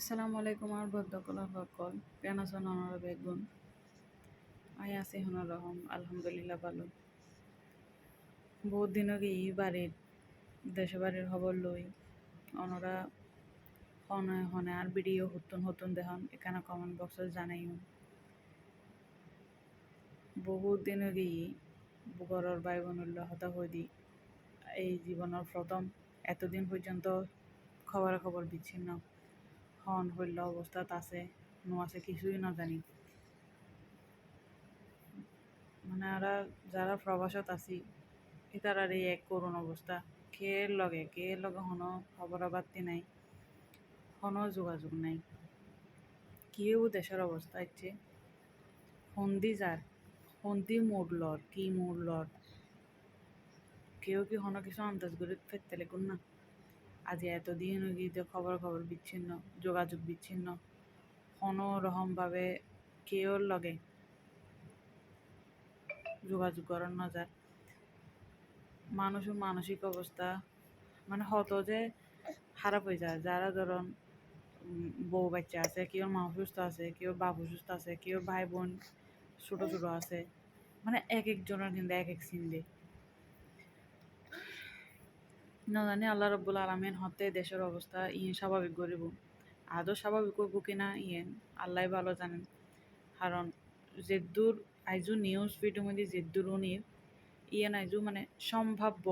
আসসালামু আলাইকুম আর ভদ্রকলা সকল। কেন আছেন ওনারা বেগুন আই আছি হনার রহম, আলহামদুলিল্লাহ ভালো। বহুত দিন আগে ই বাড়ির, দেশে বাড়ির খবর লই ওনারা হনে হনে আর ভিডিও হতুন হতুন দেখন, এখানে কমেন্ট বক্সে জানাই বহুত দিন আগে ঘরের ভাই বোনুল্লাহ হতা দি এই জীবনের প্রথম এতদিন পর্যন্ত খবর খবর বিচ্ছিন্ন। হন হইল অবস্থাত আছে, নো আছে কিছুই না জানি মানে আরা যারা প্রবাসত আছি এটার এই এক করুণ অবস্থা কে লগে কে লগে হন খবর বার্তি নাই হন যোগাযোগ নাই। কেউ দেশের অবস্থা হচ্ছে হন্দি যার হন্দি মূল্যর কি মূল্যর কেউ কি হন কিছু আন্দাজ করে ফেরতে লেগুন না। আজ এতদিন গিয়ে খবর খবর বিচ্ছিন্ন, যোগাযোগ বিচ্ছিন্ন কোনো রকমভাবে কেউ লগে যোগাযোগ করার নজার। মানুষের মানসিক অবস্থা মানে হতো যে খারাপ হয়ে যায়। যারা ধরুন বউ বাচ্চা আছে, কেউ মা অসুস্থ আছে, কেউ বাপ সুস্থ আছে, কেউ ভাই বোন ছোট ছোট আছে মানে এক একজনের কিন্তু এক এক সিন্দে না জানি, আল্লাহ রব্বুল আলমিন হতে দেশের অবস্থা ইয়ে স্বাভাবিক করিব আদৌ স্বাভাবিক করব কিনা? ইয়েন আল্লাহ ভালো জানেন। কারণ যেদূর আইজু নিউজ ভিডিও মধ্যে যেদূর উনির ইয়েন আইজু মানে সম্ভাব্য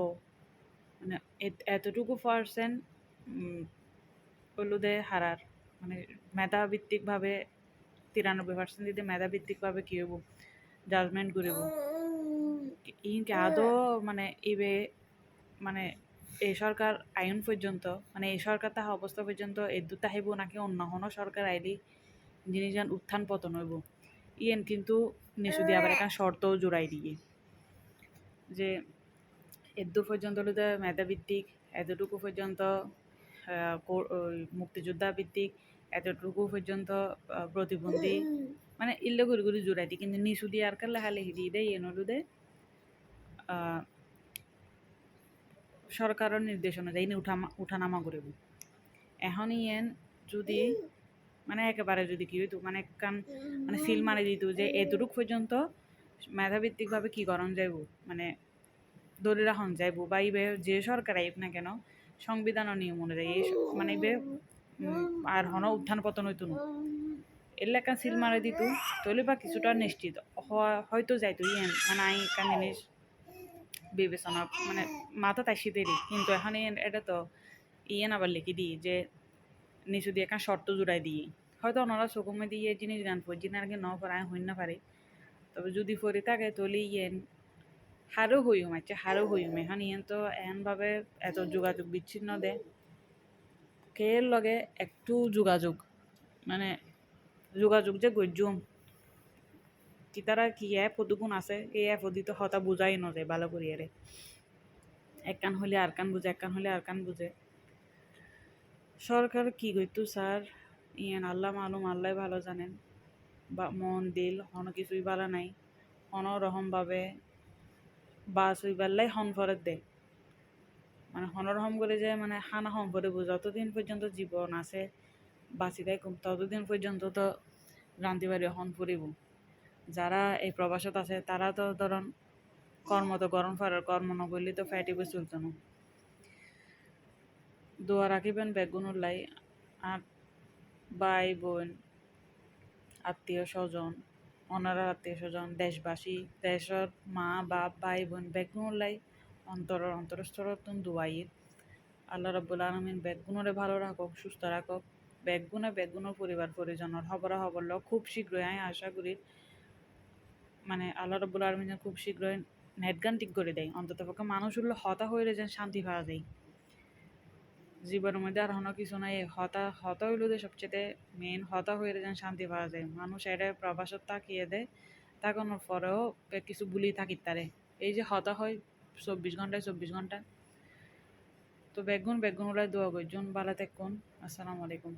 মানে এতটুকু পার্সেন্ট হলুদে হারার। মানে মেধাভিত্তিকভাবে, তিরানব্বই পার্সেন্ট দিতে মেধাভিত্তিকভাবে কী হইব? জাজমেন্ট করিব। ইনকে আদৌ মানে ইবে মানে এই সরকার আইন পর্যন্ত মানে এই সরকার তাহা অবস্থা পর্যন্ত এদুত আহিব নাকি অন্য কোনো সরকার আইলি জিনিস যেন উত্থান পতন হইব। ইয়েন কিন্তু নিচু দিয়ে আবার একটা শর্তও জোড়াই দিয়ে যে এদূর পর্যন্ত হলো মেধাভিত্তিক এতটুকু পর্যন্ত মুক্তিযোদ্ধা ভিত্তিক, এতটুকু পর্যন্ত প্রতিবন্ধী মানে ইল্লে ঘুরি ঘুরি জোড়াই দিই কিন্তু নিচু দিয়ে আর কার লেখালেখি দিয়ে দেয় হলো সরকারের নির্দেশ অনুযায়ী উঠামা উঠানামা করব। এখন ইয়েন যদি মানে একেবারে যদি কি হইতো মানে কান মানে সিল মারি দিত যে এতটুক পর্যন্ত মেধাভিত্তিকভাবে কি করণ যাইব মানে ধরে রাখন যাইব বা ইবে যে সরকার আইব না কেন, সংবিধান নিয়ম অনুযায়ী এই মানে ইবে আর হন উত্থান পতন হইতো না। এর লেখা সিল মারি দিত তলে বা কিছুটা নিশ্চিত হয়তো যাইতো ইয়েন মানে আই কান জিনিস বিবেচনা মানে মাথা তাইসি দেরি কিন্তু এখন এটা তো ইয়ে আবার লিখি দিই? যে নিচু দিয়ে একটা শর্ত জোড়াই দিই। হয়তো ওনারা চকুমে দিয়ে জিনিস গান পড়ছি না আগে ন পারে হইন না পারে। তবে যদি ফরি থাকে তলে ইয়েন হারও হইম আচ্ছা হারও হইম এখন ইয়েন তো এমনভাবে এত যোগাযোগ বিচ্ছিন্ন দে। কে লগে একটু যোগাযোগ মানে যোগাযোগ যে গজ্জুম। কিতারা কি অ্যাপ দুগুণ আছে? এই অ্যাপ দিতে হতা বুঝাই নযায় ভালো করিয়ারে এক কান হলে আর কান বুঝে এক কান হলে আর কান বুঝে সরকার কি করতো স্যার ইয়ান আল্লাহ মালুম, আল্লাহ ভালো জানেন। বা মন, দিল, হন কিছুই ভালো নাই। হন রহমভাবে বাস হইবাল্লাই হন ফরত দে। মানে হনরহম করে যে মানে হানা হম করে যতদিন পর্যন্ত জীবন আছে, বাঁচি দেয় ততদিন পর্যন্ত তো বাড়ি হন ফুরিব যারা এই প্রবাসত আছে, তারা তো ধরুন কর্ম তো গরম ফারার কর্ম নগরলি তো ফ্যাটিবে চলতো না। দোয়া রাখিবেন বেগুনুর লাই আর ভাই বোন, আত্মীয় স্বজন অনারা আত্মীয় স্বজন, দেশবাসী, দেশের মা, বাপ, ভাই বোন বেগুনুর লাই অন্তর অন্তরস্থরতন দুয়াইয়ের আল্লাহ রব্বুল আলমিন বেগুনরে ভালো রাখক, সুস্থ রাখক। বেগুনে বেগুনের পরিবার পরিজনের হবরা হবর খুব শীঘ্রই, আমি আশা করি মানে আল্লাহ রব্বুল আলমিন খুব শীঘ্রই নেটগান ঠিক করে দেয়। অন্তত পক্ষে মানুষ হলো হতা হইলে যেন শান্তি পাওয়া যায়। জীবনের মধ্যে আর হনো কিছু নাই। হতা হতা হইল যে সবচেয়ে মেন হতা হয়ে যেন শান্তি পাওয়া যায়। মানুষ এটা প্রবাসত তাকিয়ে দেয়, তাকানোর পরেও কিছু বুলি থাকি তারে। এই যে হতা হয় চব্বিশ ঘন্টায় চব্বিশ ঘণ্টা। তো বেগুন বেগুন ওলাই দোয়া করছুন বালা তেকুন আসসালামু আলাইকুম।